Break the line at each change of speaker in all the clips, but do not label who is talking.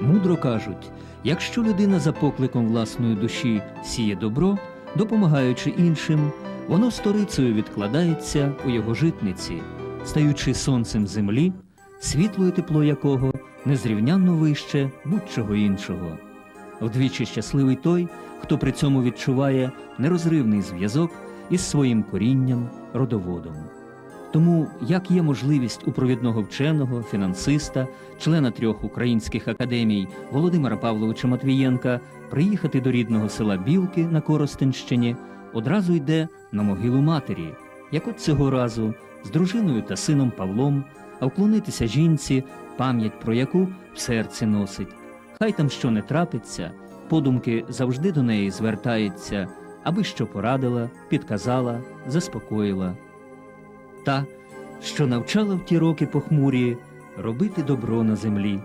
Мудро кажуть, якщо людина за покликом власної душі сіє добро, допомагаючи іншим, воно сторицею відкладається у його житниці, стаючи сонцем землі, світло і тепло якого незрівнянно вище будь-чого іншого. Вдвічі щасливий той, хто при цьому відчуває нерозривний зв'язок із своїм корінням, родоводом. Тому як є можливість у провідного вченого, фінансиста, члена трьох українських академій Володимира Павловича Матвієнка приїхати до рідного села Білки на Коростенщині, одразу йде на могилу матері, як от цього разу з дружиною та сином Павлом, а вклонитися жінці, пам'ять про яку в серці носить. Хай там що не трапиться, подумки завжди до неї звертається, аби що порадила, підказала, заспокоїла. Та, що навчала в ті роки похмурі робити добро на землі,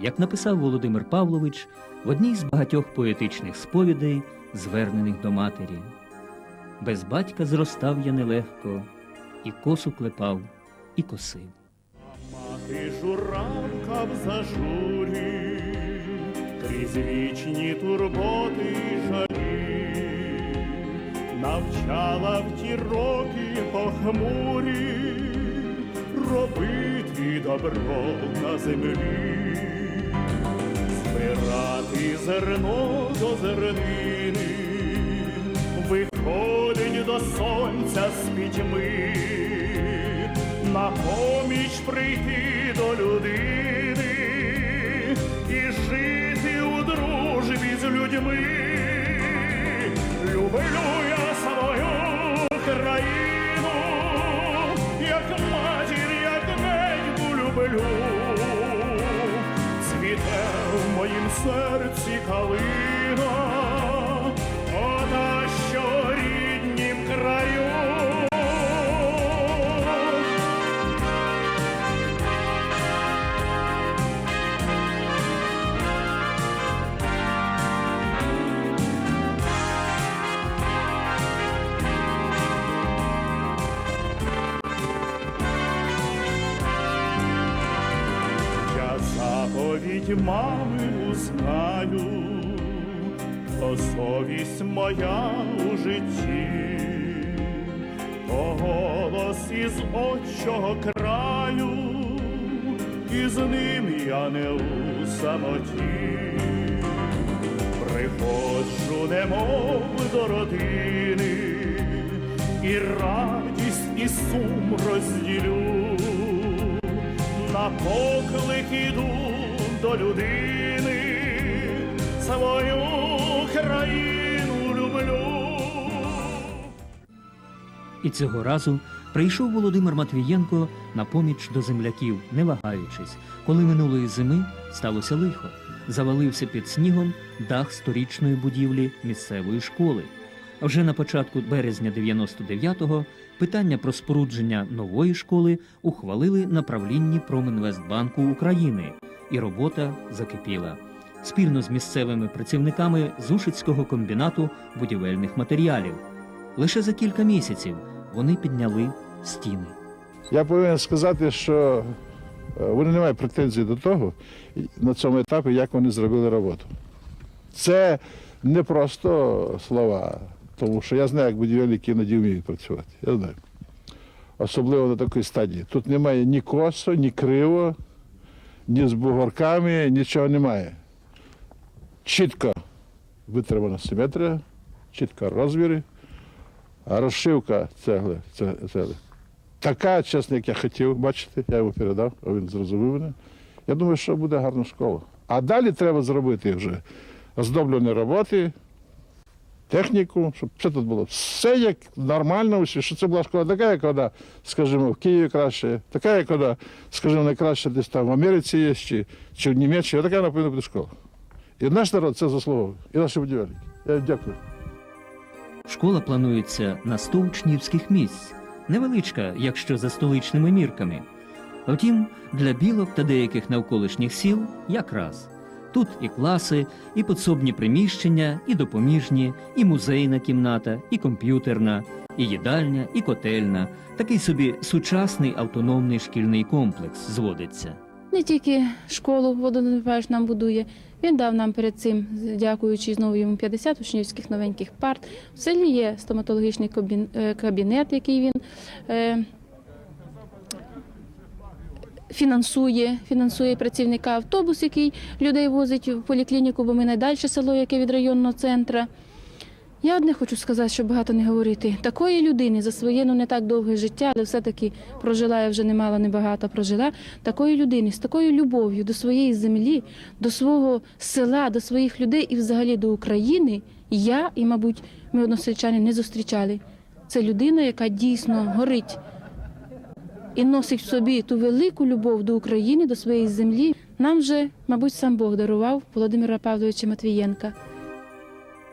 як написав Володимир Павлович в одній з багатьох поетичних сповідей, звернених до матері. Без батька зростав я нелегко, і косу клепав, і косив.
Мати журавка в зажурі, крізь вічні турботи й жалі, навчала в ті роки похмурі робити добро на землі, збирати зерно до зернини, виходить до сонця з пітьми на поміч прийти до людини і жити у дружбі з людьми. Люблю я країну, як матір, як неньку люблю. Цвіте в моїм серці калина, заповідь мами узнаю, то совість моя у житті, то голос із отчого краю, і з ним я не у самоті. Приходжу, немов до родини, і радість, і сум розділю на поклик іду до людини, свою країну люблю.
І цього разу прийшов Володимир Матвієнко на поміч до земляків, не вагаючись, коли минулої зими сталося лихо. Завалився під снігом дах сторічної будівлі місцевої школи. Вже на початку березня 99-го питання про спорудження нової школи ухвалили на правлінні Промінвестбанку України, і робота закипіла. Спільно з місцевими працівниками Зушицького комбінату будівельних матеріалів. Лише за кілька місяців вони підняли стіни.
Я повинен сказати, що е, вони не мають претензій до того на цьому етапі, як вони зробили роботу. Це не просто слова, тому що я знаю, як будівельники іноді вміють працювати. Я знаю. Особливо на такій стадії. Тут немає ні косо, ні криво, ні з бугорками, нічого немає. Чітко витримана симетрія, чітко розміри, а розшивка цегли, цегли така, чесно, як я хотів бачити, я йому передав, а він зрозумів мене. Я думаю, що буде гарна школа. А далі треба зробити вже оздоблені роботи, техніку, щоб все тут було. Все як нормально, все, що це була школа така, як вона, скажімо, в Києві краще, така, як вона, скажімо, найкраще десь там в Америці є, чи, чи в Німеччині, така вона повинна школа. І наш народ це заслуговує, і наші будівельники. Я дякую.
Школа планується на 100 учнівських місць, невеличка, якщо за столичними мірками. Втім, для білок та деяких навколишніх сіл якраз. Тут і класи, і подсобні приміщення, і допоміжні, і музейна кімната, і комп'ютерна, і їдальня, і котельна. Такий собі сучасний автономний шкільний комплекс зводиться.
не тільки школу Володимир нам будує. Він дав нам перед цим, дякуючи знову йому 50 учнівських новеньких парт. В селі є стоматологічний е, кабінет, який він е, фінансує, фінансує працівника автобус, який людей возить в поліклініку, бо ми найдальше село, яке від районного центру. Я одне хочу сказати, щоб багато не говорити. Такої людини за своє ну не так довге життя, але все-таки прожила я вже немало, небагато прожила. Такої людини з такою любов'ю до своєї землі, до свого села, до своїх людей і взагалі до України. Я і, мабуть, ми односельчани не зустрічали. Це людина, яка дійсно горить і носить в собі ту велику любов до України, до своєї землі. Нам вже, мабуть, сам Бог дарував Володимира Павловича Матвієнка.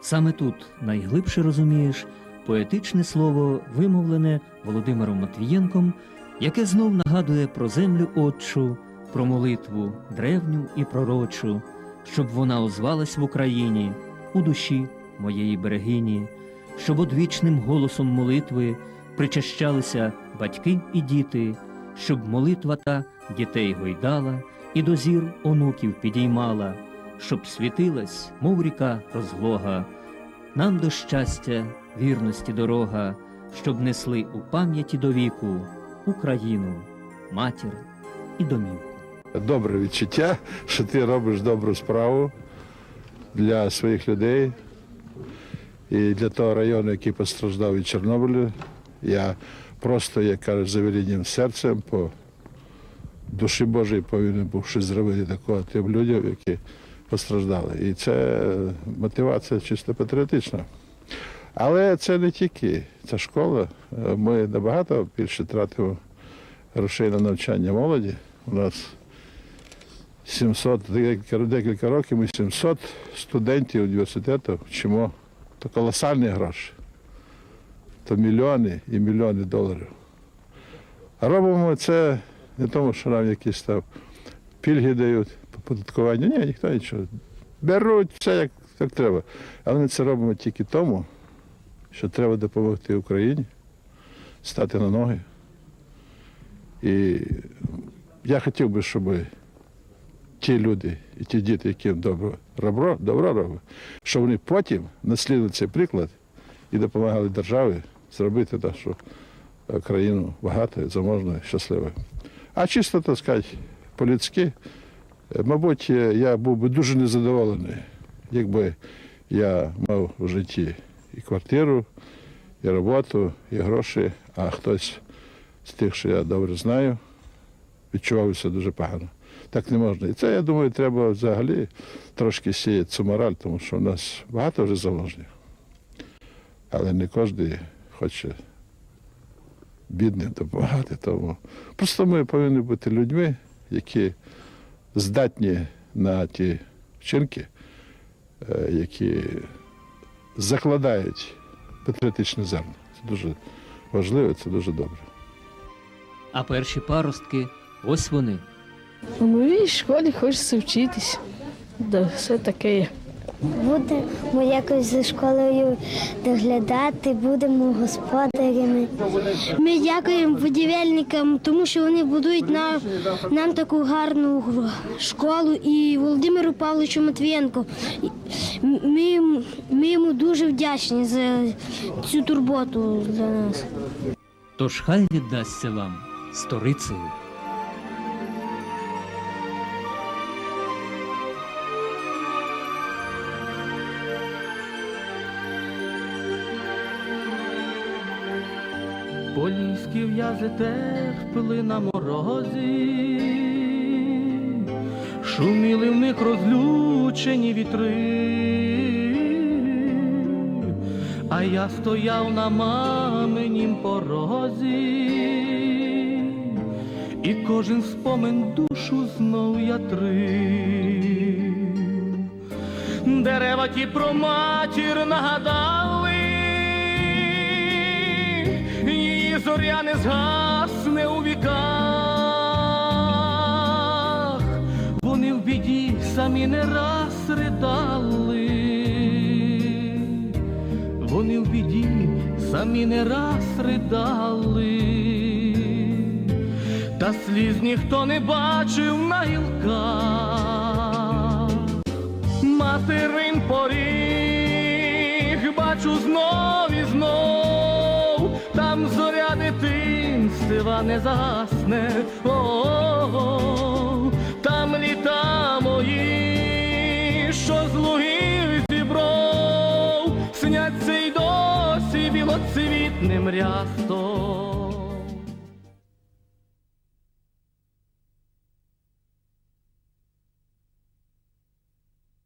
Саме тут найглибше розумієш поетичне слово, вимовлене Володимиром Матвієнком, яке знов нагадує про землю Отчу, про молитву древню і пророчу, щоб вона озвалась в Україні у душі моєї берегині, щоб одвічним голосом молитви причащалися батьки і діти, щоб молитва та дітей гойдала і до зір онуків підіймала щоб світилась, мов ріка розлога, нам до щастя, вірності дорога, щоб несли у пам'яті до віку Україну, матір і домівку.
Добре відчуття, що ти робиш добру справу для своїх людей і для того району, який постраждав від Чорнобиля. Я просто, як кажуть, завелінням серцем по душі Божій повинен був щось зробити такого тим людям, які постраждали. І це мотивація чисто патріотична. Але це не тільки ця школа. Ми набагато більше тратимо грошей на навчання молоді. У нас 700, декілька, років ми 700 студентів університету вчимо. То колосальні гроші. То мільйони і мільйони доларів. А робимо це не тому, що нам якісь там пільги дають, податкування. Ні, ніхто нічого. Беруть все як, як треба. Але ми це робимо тільки тому, що треба допомогти Україні стати на ноги. І я хотів би, щоб ті люди і ті діти, яким добро, добро, добро роблять, щоб вони потім наслідували цей приклад і допомагали державі зробити нашу країну багатою, заможною, щасливою. А чисто, так сказати, по-людськи, е, мабуть, е, я був би дуже незадоволений, якби я мав у житті і квартиру, і роботу, і гроші, а хтось з тих, що я добре знаю, відчувався дуже погано. Так не можна. І це, я думаю, треба взагалі трошки сіяти цю мораль, тому що в нас багато вже заложників. Але не кожен хоче бідним допомагати. Тому просто ми повинні бути людьми, які здатні на ті вчинки, е, які закладають патріотичне зерно. Це дуже важливо, це дуже добре.
А перші паростки ось вони.
У моїй школі хочеться вчитись. Да, все таке.
Будемо якось за школою доглядати, будемо господарями. Ми дякуємо будівельникам, тому що вони будують нам, нам таку гарну школу і Володимиру Павловичу Матвієнко. Ми, ми йому дуже вдячні за цю турботу для нас.
Тож хай віддасться вам сторицею.
Поліські в'язи терпли на морозі, шуміли в них розлючені вітри, а я стояв на маминім порозі, і кожен спомин душу знов ятрив. Дерева ті про матір нагадали, зоря не згасне у віках, вони в біді самі не раз ридали, вони в біді самі не раз ридали. та сліз ніхто не бачив на гілках. Материн поріг бачу знов і знов, там зоря дитинства не засне, О-о-о. там літа мої, що з зібров, сняться й досі білоцвітним рястом.